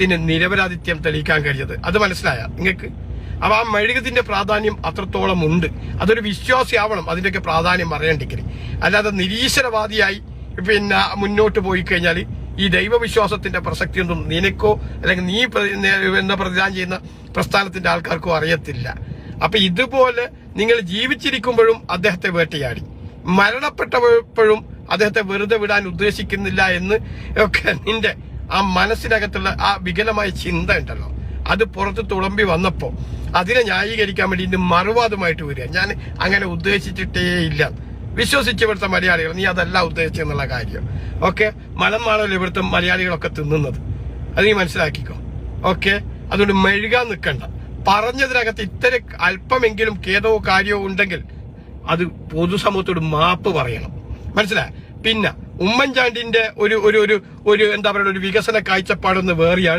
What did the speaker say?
ത്തിന് നിരപരാധിത്യം തെളിയിക്കാൻ കഴിഞ്ഞത്. അത് മനസ്സിലായ? നിങ്ങൾക്ക്? അപ്പൊ ആ മെഴുകത്തിന്റെ പ്രാധാന്യം അത്രത്തോളം ഉണ്ട്. അതൊരു വിശ്വാസിയാവണം അതിന്റെയൊക്കെ പ്രാധാന്യം അറിയണ്ടെങ്കിൽ അല്ലാതെ നിരീശ്വരവാദിയായി പിന്നെ മുന്നോട്ട് പോയി കഴിഞ്ഞാൽ ഈ ദൈവവിശ്വാസത്തിന്റെ പ്രസക്തിയൊന്നും നിനക്കോ അല്ലെങ്കിൽ നീ എന്ന പ്രതിദാനം ചെയ്യുന്ന പ്രസ്ഥാനത്തിന്റെ ആൾക്കാർക്കോ അറിയത്തില്ല. അപ്പൊ ഇതുപോലെ നിങ്ങൾ ജീവിച്ചിരിക്കുമ്പോഴും അദ്ദേഹത്തെ വേട്ടയാടി. മരണപ്പെട്ടപ്പോഴും അദ്ദേഹത്തെ വെറുതെ വിടാൻ ഉദ്ദേശിക്കുന്നില്ല എന്ന് ഒക്കെ നിന്റെ ആ മനസ്സിനകത്തുള്ള ആ വികലമായ ചിന്ത ഉണ്ടല്ലോ. അത് പുറത്ത് തുളമ്പി വന്നപ്പോ അതിനെ ന്യായീകരിക്കാൻ വേണ്ടി ഇന്ന് മറുവാദമായിട്ട് വരിക. ഞാൻ അങ്ങനെ ഉദ്ദേശിച്ചിട്ടേ ഇല്ല. വിശ്വസിച്ച് ഇവിടുത്തെ മലയാളികൾ നീ അതല്ല ഉദ്ദേശിച്ചെന്നുള്ള കാര്യം. ഓക്കെ? മലമാണല്ലോ ഇവിടുത്തെ മലയാളികളൊക്കെ തിന്നുന്നത്? അത് നീ മനസ്സിലാക്കിക്കോ. ഓക്കെ? അതുകൊണ്ട് മെഴുകാൻ നിൽക്കണ്ട. പറഞ്ഞതിനകത്ത് ഇത്തരം അല്പമെങ്കിലും ഖേദവോ കാര്യമോ ഉണ്ടെങ്കിൽ അത് പൊതുസമൂഹത്തോട് മാപ്പ് പറയണം. മനസ്സിലായ? പിന്നെ ഉമ്മൻചാണ്ടിന്റെ ഒരു ഒരു ഒരു എന്താ പറയുക ഒരു വികസന കാഴ്ചപ്പാടൊന്ന് വേറെയാണ്.